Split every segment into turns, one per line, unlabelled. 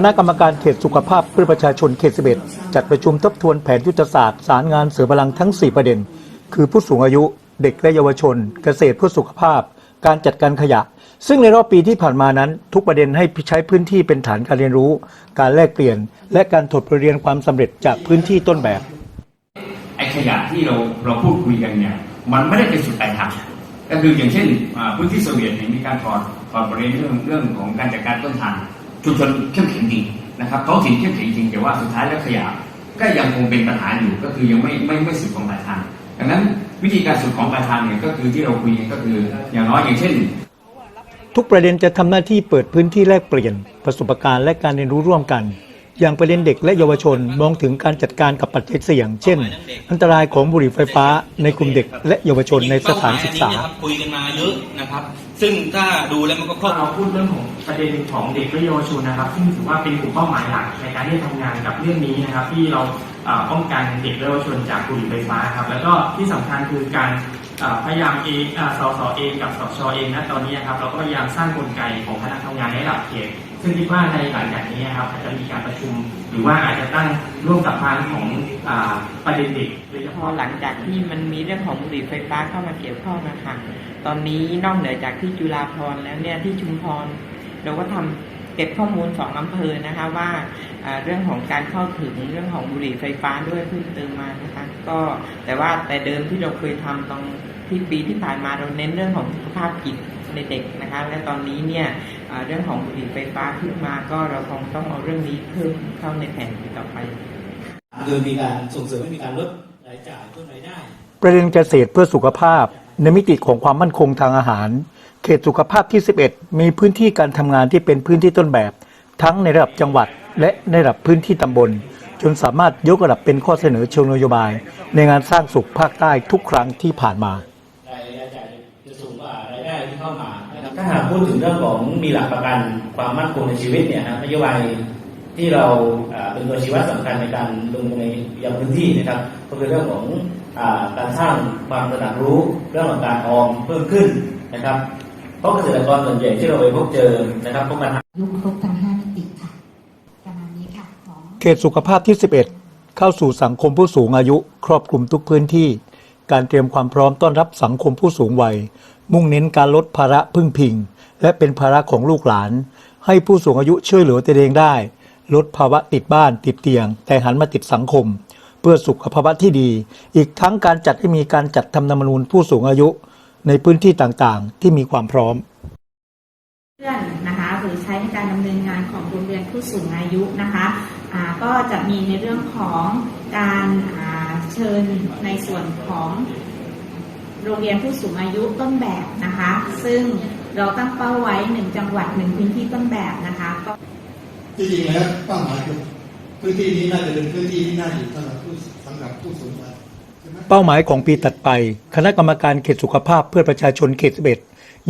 คณะกรรมการเขตสุขภาพเพื่อประชาชนเขต 11 จัดประชุมทบทวนแผนยุทธศาสตร์สารงานเสือพลังทั้ง 4 ประเด็น คือผู้สูงอายุ เด็กและเยาวชน เกษตรเพื่อสุขภาพ การจัดการขยะ ซึ่งในรอบปีที่ผ่านมานั้น ทุกประเด็นให้ใช้พื้นที่เป็นฐานการเรียนรู้ การแลกเปลี่ยน และการถดบทเรียนความสำเร็จจากพื้นที่ต้นแบบ
ไอ้ขยะที่เราเราพูดคุยกันเนี่ยมันไม่ได้เป็นสุดปลายทางก็คืออย่างเช่นพื้นที่โซเวียตเนี่ยมีการถอดถอดบทเรียนเรื่องเรื่องของการจัดการต้นทาง ชุมชนเข้มแข็งจริงนะครับท้องถิ่นเข้มแข็งจริงแต่ว่าสุดท้ายแล้วขยะก็ยังคงเป็นปัญหาอยู่ก็คือยังไม่ไม่ไม่สุดของปลายทางดังนั้นวิธีการสุดของปลายทางเนี่ยก็คือที่เราคุยก็คืออย่างน้อยอย่างเช่น
ทุกประเด็นจะทำหน้าที่เปิดพื้นที่แลกเปลี่ยน ประสบการณ์และการเรียนรู้ร่วมกัน ย่างประเด็นเด็กและเยาวชนมองถึงการจัดการกับปัจจัยเสี่ยง เช่น อันตรายของบุหรี่ไฟฟ้าในกลุ่มเด็กและเยาวชนในสถานศึกษา
เป้หมยอันนี้นะครับคุยกันมาเยอะนะครับ ซึ่งถ้าดูแล้วมันก็ครอบ
เราพูดเรื่องของประเด็นของเด็กและเยาวชนนะครับ ซึ่งถือว่าเป็นกลุ่มเป้าหมายหลักในการที่จะทำงานกับเรื่องนี้นะครับ ที่เราเอ่อป้องกันเด็กและเยาวชนจากบุหรี่ไฟฟ้าครับแล้วก็ที่สำคัญคือการเอ่อ พยายามเองอ่าสสเองกับสชเองนะตอนนี้ครับเราก็พยายามสร้างกลไกของคณะทำงานในระดับเขตซึ่งคิดว่าในหลังจากนี้ครับอาจจะมีการประชุม หรือว่าอาจจะตั้งร่วมกับทางของอประเด็นเด็กโดยเฉ
พอ
พาะ
หลังจากที่มันมีเรื่องของบุหรี่ไฟฟ้าเข้ามาเกี่ยวข้องนะคะตอนนี้นอกเหนือจากที่จุฬาภรแล้วเนี่ยที่ชุมพรเราก็ทำ เก็บข้อมูลสองอำเภอนะคะว่าอ่าเรื่องของการเข้าถึงเรื่องของบุหรี่ไฟฟ้าด้วยเพิ่มเติมมานะคะก็แต่ว่าแต่เดิมที่เราเคยทำตอนที่ปีที่ผ่านมาเราเน้นเรื่องของสุขภาพจิตในเด็กนะคะและตอนนี้เนี่ยอ่าเรื่องของบุหรี่ไฟฟ้าขึ้นมาก็เราคงต้องเอาเรื่องนี้เพิ่มเข้าในแผนต่อไป
คือมีการส่งเสริมให้มีการลดรายจ่ายเพิ่มรายได้
ประเด็นเกษตรเพื่อสุขภาพในมิติของความมั่นคงทางอาหารเขตสุขภาพที่ 11 มีพื้นที่การทำงานที่เป็นพื้นที่ต้นแบบ ทั้งในระดับจังหวัดและในระดับพื้นที่ตำบล จนสามารถยกระดับเป็นข้อเสนอเชิงนโยบาย ในงานสร้างสุขภาคใต้ทุกครั้งที่ผ่านมา
รายจ่ายจะสูงกว่ารายได้ที่เข้ามานะครับถ้าหากพูดถึงเรื่องของมีหลักประกันความมั่นคงในชีวิตเนี่ยฮะนโยบายที่เราเป็นตัวชี้วัดสำคัญในการลงในยังพื้นที่นะครับก็คือเรื่องของอการสร้างความตระหนักรู้เรื่องของการออมเพิ่มขึ้นนะครับ เพราะเกษตรกรส่วนใหญ่ที่เราไปพบเจอนะครับพวกปัญหา
ยุคครบทั้งห้ามิติค่ะประมาณนี้ค่ะของ
เขตสุขภาพที่ 11 เข้าสู่สังคมผู้สูงอายุ ครอบคลุมทุกพื้นที่ การเตรียมความพร้อมต้อนรับสังคมผู้สูงวัย มุ่งเน้นการลดภาระพึ่งพิง และเป็นภาระของลูกหลาน ให้ผู้สูงอายุช่วยเหลือตัวเองได้ ลดภาวะติดบ้านติดเตียง แต่หันมาติดสังคม เพื่อสุขภาวะที่ดี อีกทั้งการจัดให้มีการจัดทำนามนูญผู้สูงอายุ ในพื้นที่ต่างๆ ที่มีความพร้อม
เพื่อนนะคะหรือใช้ในการดำเนินงานของโรงเรียนผู้สูงอายุนะคะอ่าก็จะมีในเรื่องของการอ่าเชิญในส่วนของโรงเรียนผู้สูงอายุต้นแบบนะคะ ซึ่งเราตั้งเป้าไว้หนึ่งจังหวัดหนึ่งพื้นที่ต้นแบบนะคะก็
ที่จริงแล้วเป้าหมายคือพื้นที่นี้น่าจะเป็นพื้นที่ที่น่าอยู่สำหรับผู้สำหรับ
เป้าหมายของปีตัดไป คณะกรรมการเขตสุขภาพเพื่อประชาชนเขตสิบเอ็ด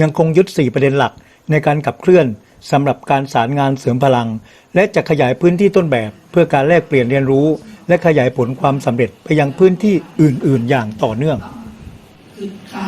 ยังคงยึด 4 ประเด็นหลักในการขับเคลื่อนสำหรับการสารงานเสริมพลัง และจะขยายพื้นที่ต้นแบบ เพื่อการแลกเปลี่ยนเรียนรู้ และขยายผลความสำเร็จไปยังพื้นที่อื่น ๆ อย่างต่อเนื่อง
คือขาด